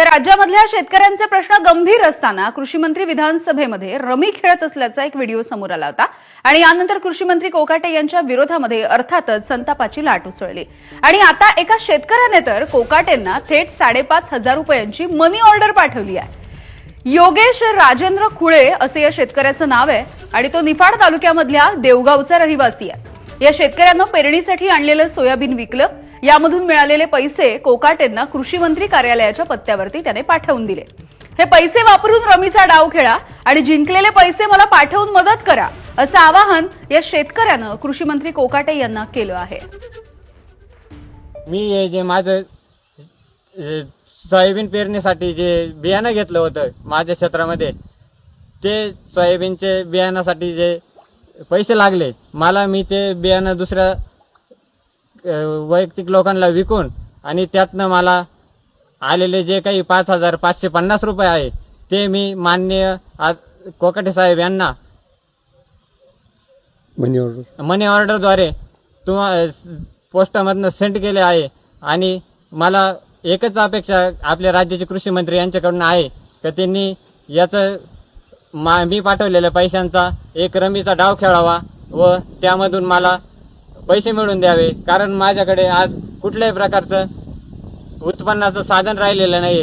तर राज्यामधल्या शेतकऱ्यांचे प्रश्न गंभीर असताना कृषी मंत्री विधानसभेमध्ये रमी खेळत असल्याचा एक व्हिडिओ समोर आला होता. आणि यानंतर कृषी मंत्री कोकाटे यांच्या विरोधामध्ये अर्थातच संतापाची लाट उसळली. आणि आता एका शेतकऱ्याने तर कोकाटेंना थेट साडेपाच हजार रुपयांची मनी ऑर्डर पाठवली आहे. योगेश राजेंद्र खुळे असे या शेतकऱ्याचं नाव आहे. आणि तो निफाड तालुक्यामधल्या देवगावचा रहिवासी आहे. या शेतकऱ्यानं पेरणीसाठी आणलेलं सोयाबीन विकलं. यामधून मिळालेले पैसे कोकाटेंना कृषी मंत्री कार्यालयाच्या पत्त्यावरती त्याने पाठवून दिले. हे पैसे वापरून रमीचा डाव खेळा आणि जिंकलेले पैसे मला पाठवून मदत करा असं आवाहन या शेतकऱ्यानं कृषी मंत्री कोकाटे यांना केलं आहे. मी हे जे माझं सोयाबीन पेरणीसाठी जे बियाणं घेतलं होतं माझ्या क्षेत्रामध्ये ते सोयाबीनचे बियाणासाठी जे पैसे लागले मला मी ते बियाणं दुसऱ्या वैयक्तिक लोकांना विकून आणि त्यातनं मला आलेले जे काही पाच हजार पाचशे पन्नास रुपये आहे ते मी माननीय आज कोकाटे साहेब यांना मनी ऑर्डर. मनी ऑर्डरद्वारे तुम्हा पोस्टामधनं सेंड केले आहे आणि मला एकच अपेक्षा आपल्या राज्याचे कृषी मंत्री यांच्याकडून आहे की त्यांनी याचं मा मी पाठवलेल्या पैशांचा एक रमीचा डाव खेळावा व त्यामधून मला पैसे मिळवून द्यावे. कारण माझ्याकडे आज कुठल्याही प्रकारचं उत्पन्नाचं साधन राहिलेलं नाही